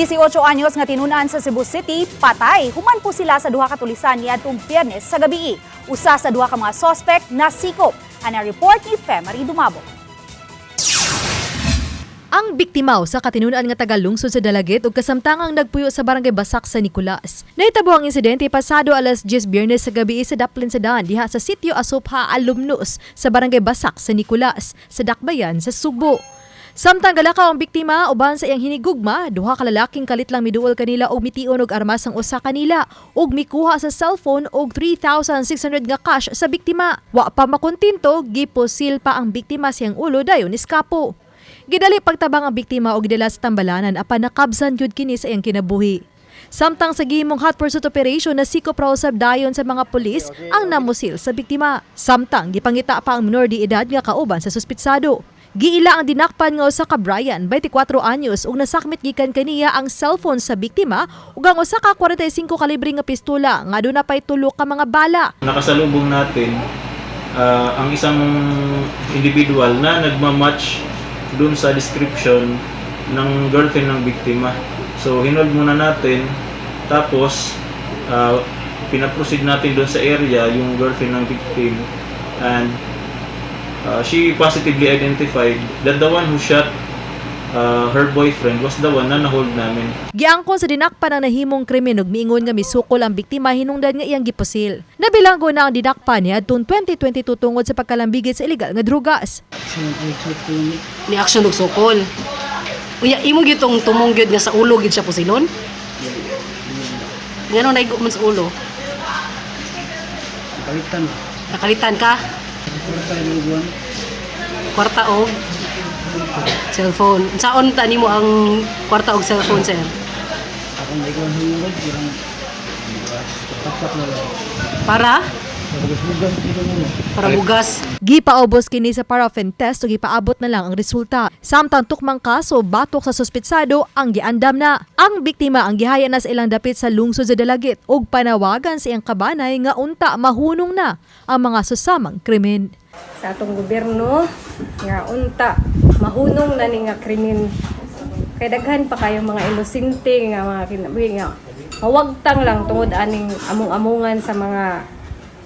18 anyos nga tinunan sa Cebu City, patay. Human po sila sa duha ka tulisan niadtong Biyernes sa gabi. Usa sa duha ka mga suspect nasikop. Ana report ni Femery Dumabo. Ang biktimaw sa katinunan nga tagalungsod sa Dalagit ug kasamtangang nagpuyo sa barangay Basak sa Nicolas. Nahitabo ang insidente pasado alas 10 Biyernes sa gabi sa Daplin Sedan diha sa sitio Asopha Alumnus sa barangay Basak sa Nicolas sa Dakbayan sa Sugbo. Samtang galakaw ang biktima uban sa iyang hinigugma, duha ka lalaking kalit lang miduol kanila og mitiun og armas ang usa kanila ug mikuha sa cellphone og 3,600 nga cash sa biktima. Wa pa makontinto, giposil pa ang biktima siyang ulo dayon iskapo. Gidali pagtabang ang biktima og gidala sa tambalanan apan nakabsan gyud kini sa iyang kinabuhi. Samtang sa gihimong hot pursuit operation na sikop raw dayon sa mga pulis ang namusil sa biktima. Samtang gipangita pa ang minor di edad nga kauban sa suspitsado. Giila ang dinakpan nga usa ka Brian, 24 anyos ug nasakmit gikan kaniya ang cellphone sa biktima ug ang usa ka 45 kalibre nga pistola nga aduna pay tulo ka mga bala. nakasalubong natin ah, ang isang individual na nagmamatch dun sa description ng girlfriend ng biktima. So, hinold muna natin, tapos uh, pinaproceed natin dun sa area yung girlfriend ng victim and uh, she positively identified that the one who shot uh, her boyfriend was the one na nahold namin. Giangkon sa dinakpan ang nahimong krimen ug miingon nga misukol ang biktima hinungdan nga iyang gipusil. Nabilanggo na ang dinakpan niya adtong 2022 tungod sa pagkalambigit sa illegal nga drugas. ni action og sukol. Unya imo gyud tong tumong gyud nga sa ulo gyud siya pusilon. Ngano naigo man sa ulo? Palitan. Nakalitan ka? Kwarta og cellphone. Saon ta nimo ang kwarta og cellphone sir? Lang. Para mo. Para bugas. Gipaubos kini sa paraffin test ug gipaabot na lang ang resulta. Samtang tukmang kaso batok sa suspitsado ang giandam na. Ang biktima ang gihaya na sa ilang dapit sa lungsod sa Dalagit ug panawagan sa iyang kabanay nga unta mahunong na ang mga susamang krimen. sa atong gobyerno nga unta mahunong na ni nga krimen kay daghan pa kayo mga inosente nga mga kinabuhi nga mawagtang lang tungod aning among-amungan sa mga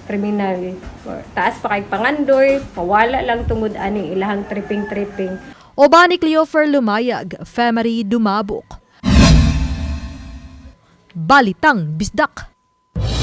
kriminal taas pa kay pangandoy mawala lang tungod aning ilahang tripping-tripping Oba ni Cleofer Lumayag, Femery Dumabok. Balitang Bisdak.